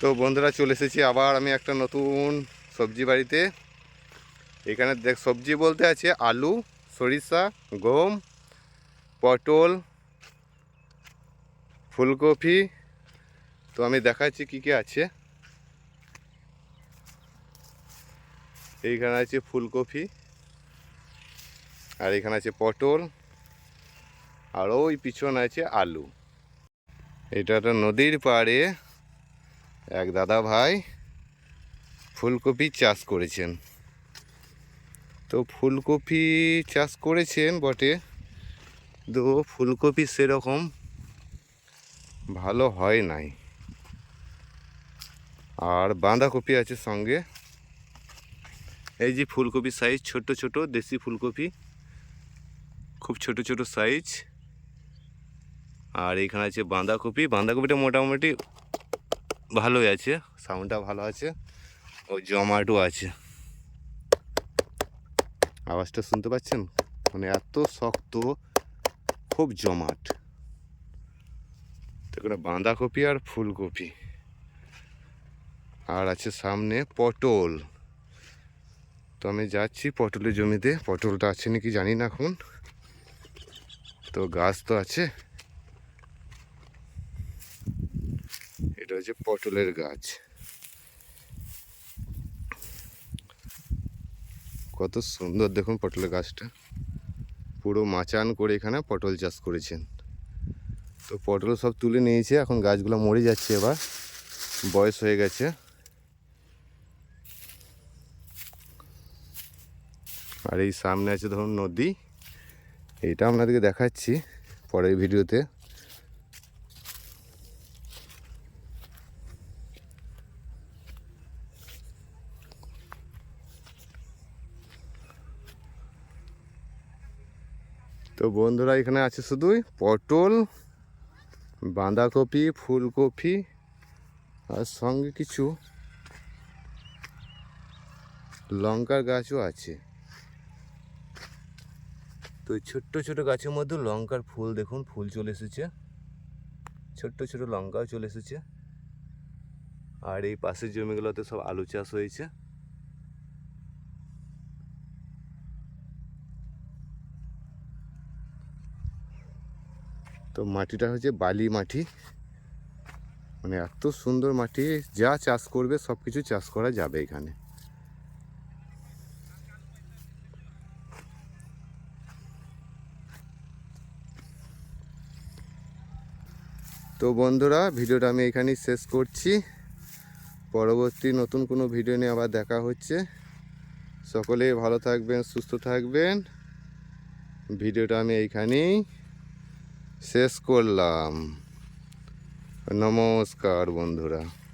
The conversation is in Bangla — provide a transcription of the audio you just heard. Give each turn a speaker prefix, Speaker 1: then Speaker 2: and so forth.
Speaker 1: তো বন্ধুরা চলে এসেছি আবার আমি একটা নতুন সবজি বাড়িতে। এখানে দেখ, সবজি বলতে আছে আলু, সরিষা, গম, পটল, ফুলকপি। তো আমি দেখাচ্ছি কী কী আছে। এইখানে আছে ফুলকপি, আর এখানে আছে পটল, আর ওই পিছনে আছে আলু। এটা একটা নদীর পাড়ে। এক দাদা ভাই ফুলকপি চাষ করেছেন। তো ফুলকপি চাষ করেছেন বটে। তো ফুলকপি সেরকম ভালো হয় নাই। আর বাঁধাকপি আছে সঙ্গে। এই যে ফুলকপি সাইজ ছোট ছোট, দেশি ফুলকপি। খুব ছোট ছোট সাইজ আর এখানে আছে বাঁধাকপি। বাঁধাকপিটা মোটামুটি ভালোই আছে সাউন্ডটা ভালো আছে, ও জমাটো আছে। আওয়াজটা শুনতে পাচ্ছেন? মানে এত শক্ত, খুব জমাট। এখানে বাঁধাকপি আর ফুলকপি। আর আছে সামনে পটল। তো আমি যাচ্ছি পটলের জমিতে। পটলটা আছে নাকি জানি না এখন। তো গাছ তো আছে। এটা হচ্ছে পটলের গাছ। কত সুন্দর দেখুন পটলের গাছটা। পুরো মাচান করে এখানে পটল চাষ করেছেন। তো পটল সব তুলে নিয়েছে, এখন গাছগুলো মরে যাচ্ছে এবার। বয়স হয়ে গেছে। আর এই সামনে আছে ধরুন নদী। এটা আপনাদেরকে দেখাচ্ছি পরের ভিডিওতে। তো বন্ধুরা, এখানে আছে শুধুই পটল, বাঁধাকপি, ফুলকপি আর সঙ্গে কিছু লঙ্কার গাছও আছে। তো ছোট্ট ছোট গাছের মধ্যে লঙ্কার ফুল, দেখুন, ফুল চলে এসেছে। ছোট্ট ছোট লঙ্কাও চলে এসেছে। আর এই পাশের জমিগুলোতে সব আলু চাষ হয়েছে। তো মাটিটা হচ্ছে বালি মাটি। মানে এত সুন্দর মাটি, যা চাষ করবে সব কিছু চাষ করা যাবে এখানে। তো বন্ধুরা, ভিডিওটা আমি এখানেই শেষ করছি। পরবর্তী নতুন কোনো ভিডিও নিয়ে আবার দেখা হচ্ছে। সকলেই ভালো থাকবেন, সুস্থ থাকবেন। ভিডিওটা আমি এইখানেই শেষ করলাম। নমস্কার বন্ধুরা।